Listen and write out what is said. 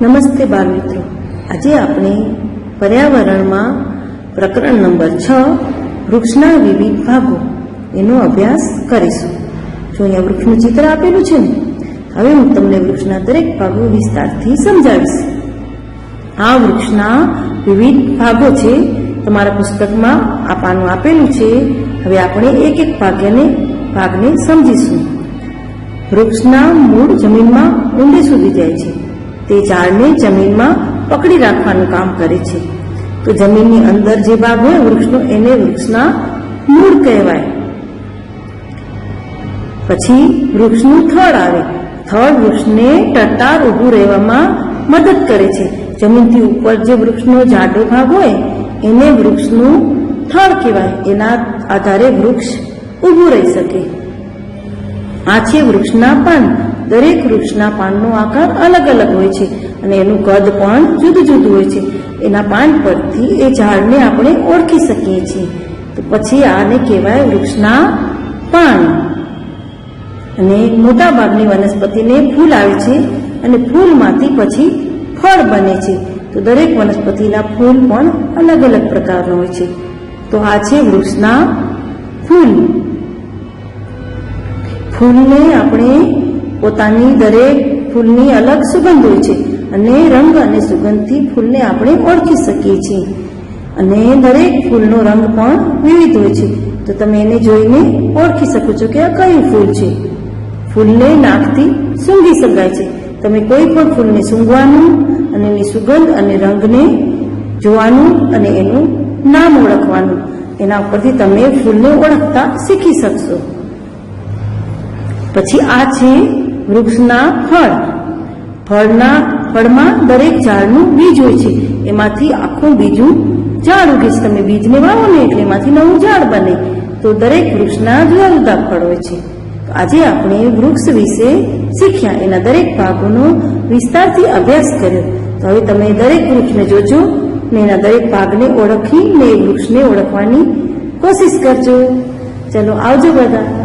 નમસ્તે બાળ મિત્રો. આજે આપણે પર્યાવરણમાં પ્રકરણ નંબર છ, વૃક્ષના વિવિધ ભાગો એનો અભ્યાસ કરીશું. જો અહીંયા વૃક્ષનું ચિત્ર આપેલું છે ને, હવે હું તમને વૃક્ષના દરેક ભાગો વિસ્તારથી સમજાવીશ. આ વૃક્ષના વિવિધ ભાગો છે, તમારા પુસ્તકમાં આ પાનું આપેલું છે. હવે આપણે એક એક ભાગ્યને, ભાગને સમજીશું. વૃક્ષના મૂળ જમીનમાં ઊંડે સુધી જાય છે. તે ઝાડને જમીનમાં પકડી રાખવાનું કામ કરે છે. તો જમીનની અંદર જે ભાગ હોય વૃક્ષનો, એને વૃક્ષના મૂળ કહેવાય. પછી વૃક્ષનું થડ આવે. થડ વૃક્ષને ટટાર ઊભું રહેવામાં મદદ કરે છે. જમીનથી ઉપર જે વૃક્ષનો જાડો ભાગ હોય, એને વૃક્ષનું થડ કહેવાય. એના આધારે વૃક્ષ ઊભું રહી શકે. આ છે વૃક્ષના પાન. દરેક વૃક્ષના પાનનો આકાર અલગ અલગ હોય છે અને એનું કદ પણ જુદું જુદું હોય છે. એના પાન પરથી એ ઝાડને આપણે ઓળખી શકીએ છીએ. તો પછી આને કહેવાય વૃક્ષના પાન. અને મોટા ભાગની વનસ્પતિને ફૂલ આવે છે અને ફૂલમાંથી પછી ફળ બને છે. તો દરેક વનસ્પતિના ફૂલ પણ અલગ અલગ પ્રકારના હોય છે. તો આ છે વૃક્ષના ફૂલ. ફૂલને આપણે પોતાની દરેક ફૂલની અલગ સુગંધ હોય છે. અને રંગ અને સુગંધથી ફૂલને આપણે ઓળખી શકીએ છીએ. અને દરેક ફૂલનો રંગ પણ વિવિધ હોય છે. તો તમે એને જોઈને ઓળખી શકો છો કે આ કયું ફૂલ છે. ફૂલને નાકથી સૂંઘી શકાય છે. તમે કોઈ પણ ફૂલને સૂંઘવાનું અને એની સુગંધ અને રંગને જોવાનું અને એનું નામ ઓળખવાનું. એના ઉપરથી તમે ફૂલને ઓળખતા શીખી શકશો. પછી આ છે વૃક્ષના ફળ. ફળના ફળમાં દરેક ઝાડનું બીજ હોય છે. એમાંથી આખું બીજું ઝાડ ઉગે છે. તમે બીજને વાવો ને એટલે એમાંથી નવું ઝાડ બને. તો દરેક વૃક્ષના જુદા જુદા ફળ હોય છે. આજે આપણે વૃક્ષ વિશે શીખ્યા. એના દરેક ભાગોનો વિસ્તારથી અભ્યાસ કર્યો. તો હવે તમે દરેક વૃક્ષને જોજો ને એના દરેક ભાગને ઓળખી ને એ વૃક્ષને ઓળખવાની કોશિશ કરજો. ચલો આવજો બધા.